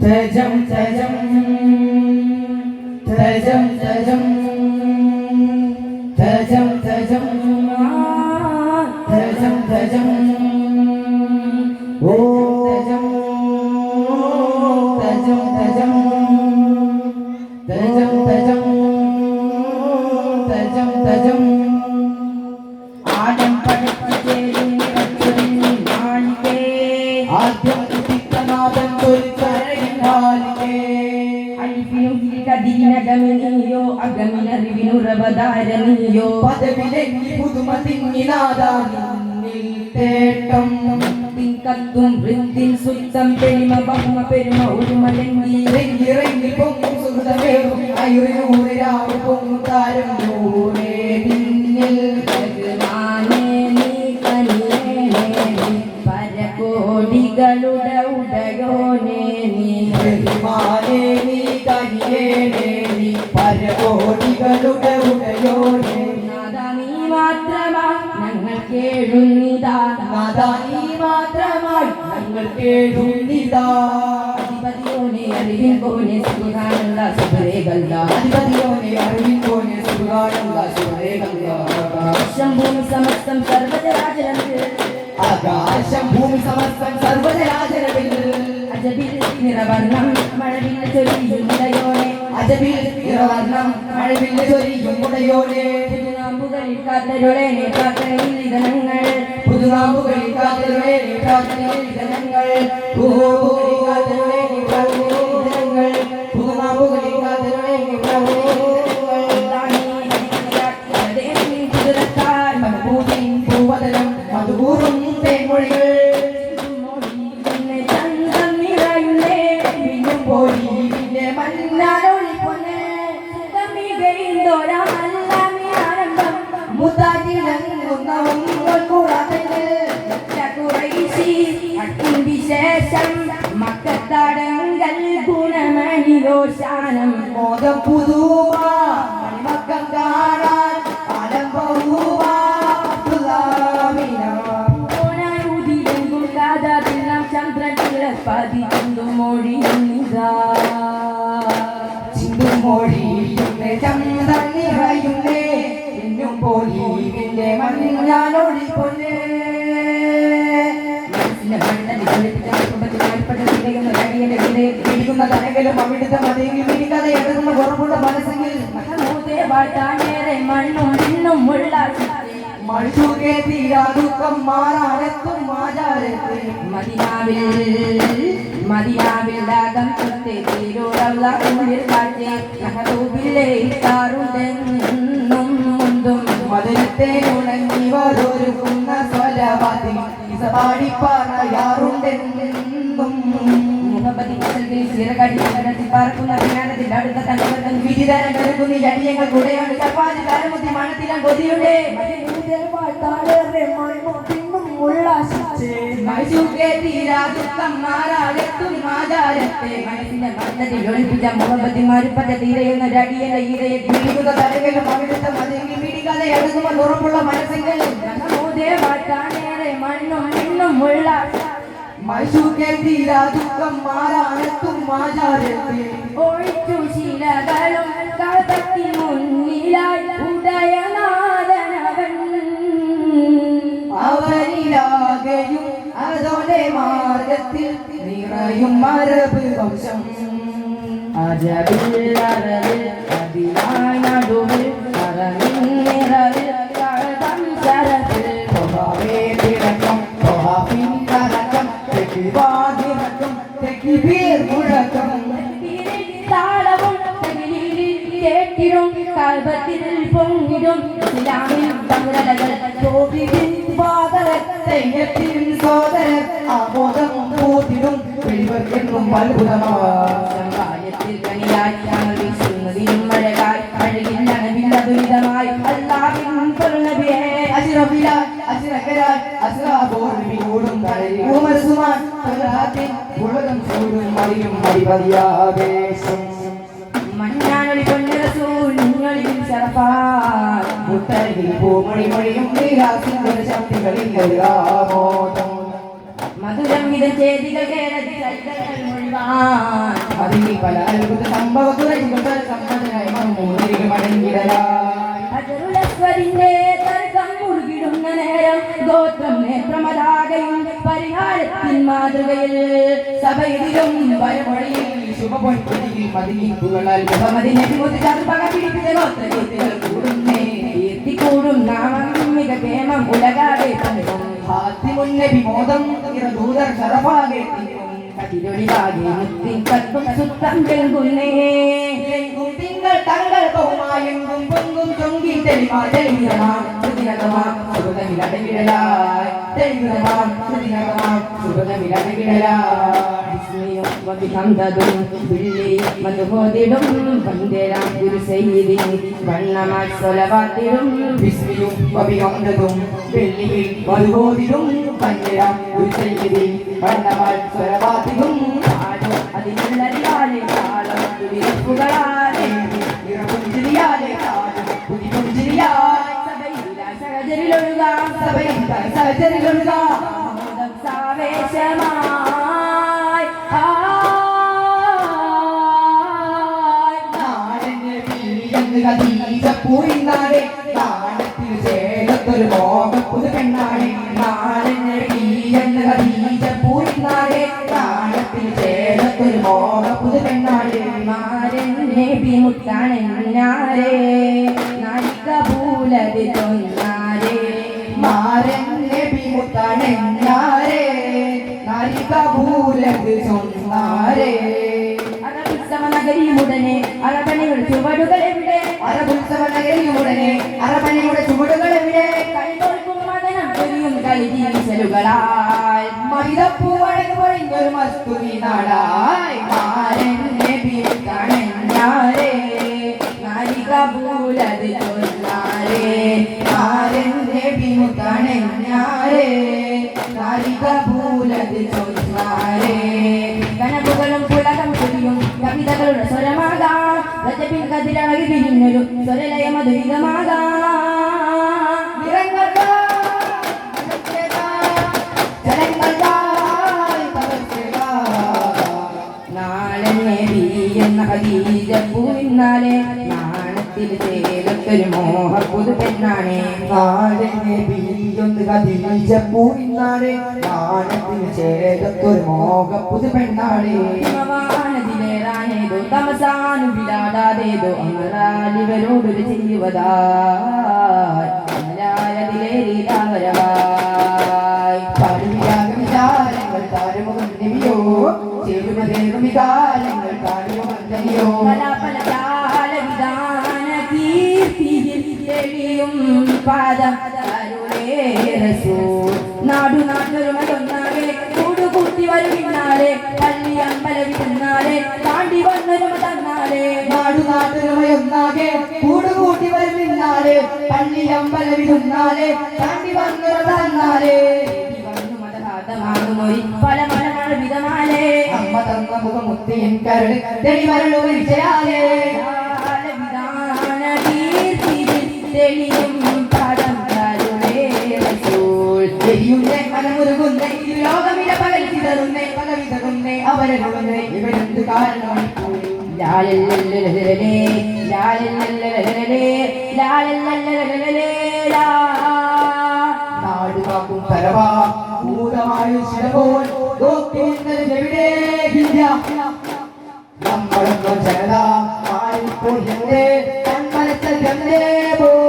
തജം തജം തജം തജം തജം തജം തജം തജം. അകമിനറിവിനുറവതാരനിയോ പദവിലെങ്കിൽ പുതുമതിങ്ങിനാദാനിൽ തേട്ടം. കത്തും വൃന്ദിൻ സുത്തം പെരുമ ബഹുമ പെരുമ ഒരുമലങ്കി ഇറങ്ങി പൊങ്ങും സുഹൃതമേറും. അയുറിനൂറിരാവ് പൊങ്ങും താരം. നൂറേ ഉടയോനേ പരകോടികളുടെ ഉടയോനേ നീ മാത്രമായി ഞങ്ങൾ കേഴുന്നിതാ. നീ മാത്രമായി ഞങ്ങൾ കേഴുന്നിതാ. അധിപതിയോനെ അറിവിൻ പോനെ സുഖാനുള്ള സുഖരേഖല്ല. അധിപതിയോനെ അറിവിൻ പോനെ സുഖാനുള്ള സുഖരേഖല്ല. ആകാശം ഭൂമി സമസ്തം സർവജരാജനത്തിൽ ആകാശം ഭൂമി സമസ്തം സർവജരാജനത്തിൽ അജബിൽ നിറവർണം മഴവില്ല ചൊല്ലിയും അജബിൽ ഇറവർണം മഴവില്ല ചൊരിയും പുടയോലെ പുതുനാമ്പുകളിൽ കാത്തരുടെ കാത്തനയിൽ നിധനങ്ങൾ പുതുനാമ്പുകളിൽ കാത്തരുടെ കേട്ടോരാ നല്ല ആനന്ദം മുതാജിലൊന്ന ഒന്നുകൾ കൂടാതെ വിശേഷം മക്കത്തടങ്കൽ ഗുണമണിയോശാനം മോദം പുതുമ മക്കം കാണാൻ ചന്ദ്രൻ പതിക്കുന്നു മൊഴി ഇരിക്കുന്നതാണെങ്കിലും അവിടുത്തെ മതിയെങ്കിലും ഇരിക്കാതെ എടുക്കുന്ന കുറവുള്ള മനസ്സെങ്കിൽ മണ്ണും മണ്ണുകെ തീരാ ദുഃഖം മാറാനെത്തും മാതാരത്തിൽ മതിയാവിൽ മതിയാവിൽ ദാതം തൊട്ടേ തീരോടള്ള ഉള്ളിൽ കാറ്റേ ഞങ്ങളൂപില്ലേ താറുണ്ടെന്നും മുന്തും. മധുരത്തെ ഉണങ്ങി വരൊരുക്കുന്ന സ്വലവാതി പാടിപ്പാറയാറുണ്ടെന്നും മുഹമ്മദ് മുസലിം സീറകാടി നഗരത്തിൽ പാർക്കുന്ന വിമാനത്തിൽ അടുത്ത തലവട്ടം വിധിതാരം കരുകുന്ന ജടിയങ്ങൾ കൂടെയാണ്. കപ്പാതി താരമുത്തി മണത്തിലാം കൊതിയുടെ ീരയെന്ന രടിയെന്ന ഈരയെ പിടിക്കുന്ന തലകളും അവിടുത്തെ മതിങ്ങി പിടിക്കാതെ അടുക്കുമ്പോൾ ഉറപ്പുള്ള മനസ്സെങ്കിലും മണ്ണും മണ്ണും ഉള്ള ഒഴിച്ചു ശിലകളും കഥയ്ക്ക് മുന്നിലായി ഉദയനാഥനവൻ. അവരിലാകെയും അതോടെ മാർഗത്തിൽ നിറയും മരബ് വംശം അജബിൽ കൽബത്തിൽ പൊങ്ങിടും. ഇസ്ലാമിൽ തങ്ങളകൾ ചോദിക്കും പാതരത്തെയ്യത്തിനും സോദരൻ ആമോദം പോതിടും വെളിവർക്കെന്നും അത്ഭുതമായത്തിൽ കനിയായി ഞങ്ങൾ വീശുന്നതിനും മഴകായി അഴകിൽ നനവില്ല ദുരിതമായി അല്ലാവിനും പൊരുളവിയെ അജിറബില അജിറകരാൽ അജിറോടും ഉമർസുമാൻ ഉലകം ചൂടും മറിയും മറിപതിയാവേശം. മഞ്ഞാനൊളി കൊണ്ട് ശറഫാൻ മുത്തരകിൽ പൂമൊഴി മൊഴിയും നീരാസിന്റെ ശക്തികളിൽ ആമോദം. മധുരം ഇത് ചേതികൾ കേരളത്തിൽ അതിൽ പല അത്ഭുത സംഭവ കുറച്ചുകൾ സമ്മതനായി മൂന്നിരിക മടങ്ങിടലായി അജറുലസ്വരിന്റെ തർക്കം മുറുകിടുന്ന നേരം ഗോത്രം നേത്രമതാകയും പരിഹാരത്തിൻ മാതൃകയിൽ സഭയിലും വരമൊഴിയിൽ ശുഭപൊൻപൊടിയിൽ മതിനീക്കുകളാൽ മുഹമ്മദ് നബി മുത്ത് ചതുർപ്പക പിടിപ്പിച്ച ഗോത്രകീർത്തികൾ കൂടുന്നേ കീർത്തി കൂടും നാമം മിക കേമം ഉലകാതെ ഹാത്തിമുന്നബി മോദം ദൂതർ ശരഫാകെ കതിരൊളിവാകെ മുത്തിൻ തത്വം സുത്തം തിങ്കൾ തങ്ങൾ ബഹുമായെങ്കും പൊങ്കും തൊങ്കി തെളിമാ തെളിവിതമാം സുദിനകമാം സുഗതമിലടകിടലായി തെളിവിതമാം സുദിനകമാം സുഗതമിലടകിടലായി വവിഹംദതും വിള്ളി മധുഹോതിടും വന്ദേരാം ഗുരു സൈദി വണ്ണമാൽ സ്വലവാത്തിടും വിസ്മിയും അഭിവന്നതും വെള്ളിയിൽ മധുബോധിലും പഞ്ഞരാം ഉച്ചയിതി വണ്ണമാൽ സ്വരവാതിലും പാടും അതിനുള്ളറിയാലെ താളം തുടിപ്പുകളാലെ സഹചരിലൊഴുകാം സഭയിൽ സഹചരിലൊഴുക സാവേശമായി. പൂയിന്നാടെ നാടത്തിൽ ചേലത്തൊരു മോഹ പുതു പെണ്ണാടെ. എന്ന വീഴന്ന് കതീജ പൂയിന്നാടെ നാടത്തിൽ ചേലത്തൊരു മോഹ പുതു പെണ്ണാടെ. മാരൻ നബി മുത്താണെന്നാരേ നായികപൂലതി തൊന്നാരേ ചൊന്നാരെ നഗരിയുടനെ അറബണികൾ ചുവടുകൾ എവിടെ? അറബുത്സവ നഗരിയുടനെ അറബണിയുടെ ചുവടുകൾ എവിടെ? കൈകോർക്കും മദനം പൊരിയും കളിജീവിച്ചലുകളായി മഹിതപ്പൂവഴക് പൊഴിഞ്ഞൊരു മസ്തുതി നാടായി. മാരൻ നബി കാണാരേ നായികപൂലതി തൊന്നാരേ മാരൻ നബി താരിക ഭൂലത് ചൊന്നാരെ കനവുകളും പുളകം ചൊരിയും കവിതകളുടെ സ്വരമാകാം. രജപിൻ കതിരഴകി പിരിഞ്ഞൊരു സ്വരലയ മധുരിതമാകാം നാളെ നബി എന്ന ഹദീജ പൂവിന്നാലെ നാണത്തിൽ ചേലത്തൊരു മോഹ. പുതു പെണ്ണാണേ. ചേരത്തൊരു മോഹ. പുതു പെണ്ണാടേ ഹിമവാനതിലേറാനേതോ തമസാനു വിടാതാതേതോ അമറാലിവരോടൊരു ചെയ്യുവതാ പള്ളി അമ്പലവിടുന്നാളെ താണ്ടി തന്നാളെ മതഹാതമാകുമൊരി പല മലമഴ വിധമാലേ അമ്മ തന്ന മുഖമുത്തിയൻ കരട് വിരിച്ചയാലേ ജാലവിധാന കീർത്തിയിൽ തെളിയും പാദം റസൂൽ. എരിയുന്നേ മനമുരുകുന്നേ ലോകമില പകൽ ചിതറുന്നേ പല വിതറുന്നേ അവരരുളുന്നേ ഇവരെന്ത് കാരണം ലാലല്ലല്ലലലലലേ, ലാലല്ലല്ലലലലലേ, ലാലല്ലല്ലലലലലേ, ലാ. ഭൂതമായ ജനത കൺമനത്തിൽ എന്തേ പോ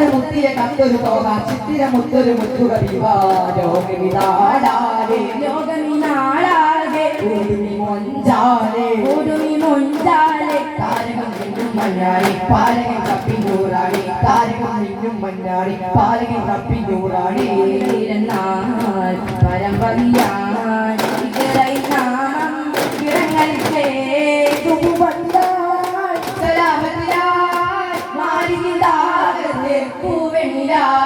അത്തര മുത്തിയ കത്തൊരു തോക ചിത്തിര മുത്തൊരു മുത്തുക ലോകവിതാടാലേ ലോകമിനാളാകെ ഊടുമി മൊഞ്ചാലേ. ഓടുമി മൊഞ്ചാലെ. താരകം മിന്നും മഞ്ഞാടി പാലകൻ താരകം മഞ്ഞാടി തപ്പിഞ്ഞൂറാടി ാൽ പരമ്പറിയാൻ എല്ലാ